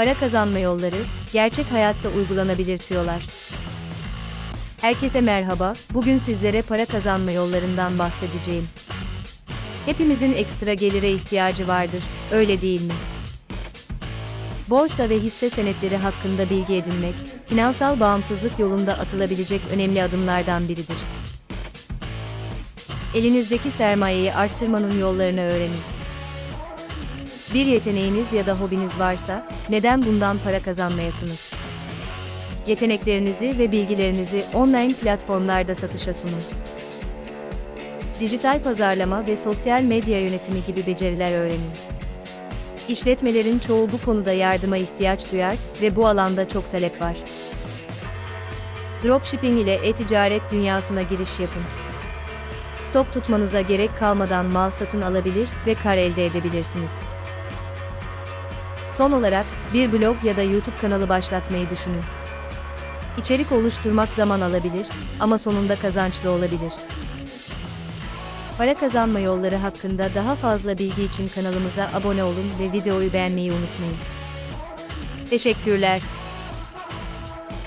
Para kazanma yolları, gerçek hayatta uygulanabilir tüyolar. Herkese merhaba, bugün sizlere para kazanma yollarından bahsedeceğim. Hepimizin ekstra gelire ihtiyacı vardır, öyle değil mi? Borsa ve hisse senetleri hakkında bilgi edinmek, finansal bağımsızlık yolunda atılabilecek önemli adımlardan biridir. Elinizdeki sermayeyi arttırmanın yollarını öğrenin. Bir yeteneğiniz ya da hobiniz varsa, neden bundan para kazanmayasınız? Yeteneklerinizi ve bilgilerinizi online platformlarda satışa sunun. Dijital pazarlama ve sosyal medya yönetimi gibi beceriler öğrenin. İşletmelerin çoğu bu konuda yardıma ihtiyaç duyar ve bu alanda çok talep var. Dropshipping ile e-ticaret dünyasına giriş yapın. Stok tutmanıza gerek kalmadan mal satın alabilir ve kar elde edebilirsiniz. Son olarak, bir blog ya da YouTube kanalı başlatmayı düşünün. İçerik oluşturmak zaman alabilir ama sonunda kazançlı olabilir. Para kazanma yolları hakkında daha fazla bilgi için kanalımıza abone olun ve videoyu beğenmeyi unutmayın. Teşekkürler.